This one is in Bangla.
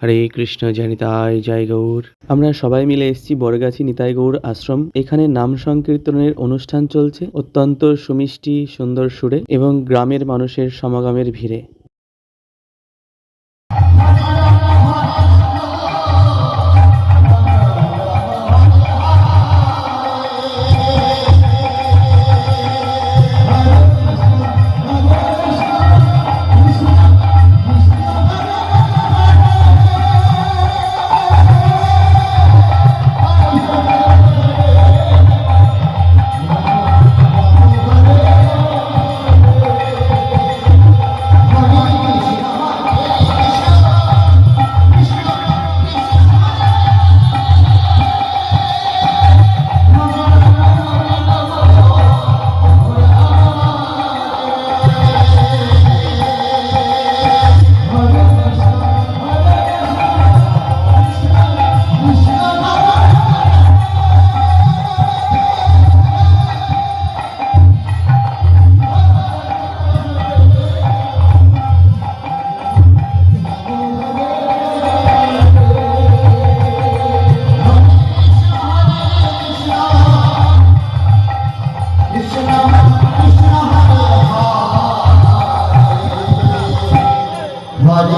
হরে কৃষ্ণ জানিতাই জয় গৌর। আমরা সবাই মিলে এসছি বরগাছি নিতাই গৌর আশ্রম। এখানে নাম সংকীর্তনের অনুষ্ঠান চলছে। অত্যন্ত সুমিষ্টি, সুন্দর সুরে এবং গ্রামের মানুষের সমাগমের ভিড়ে।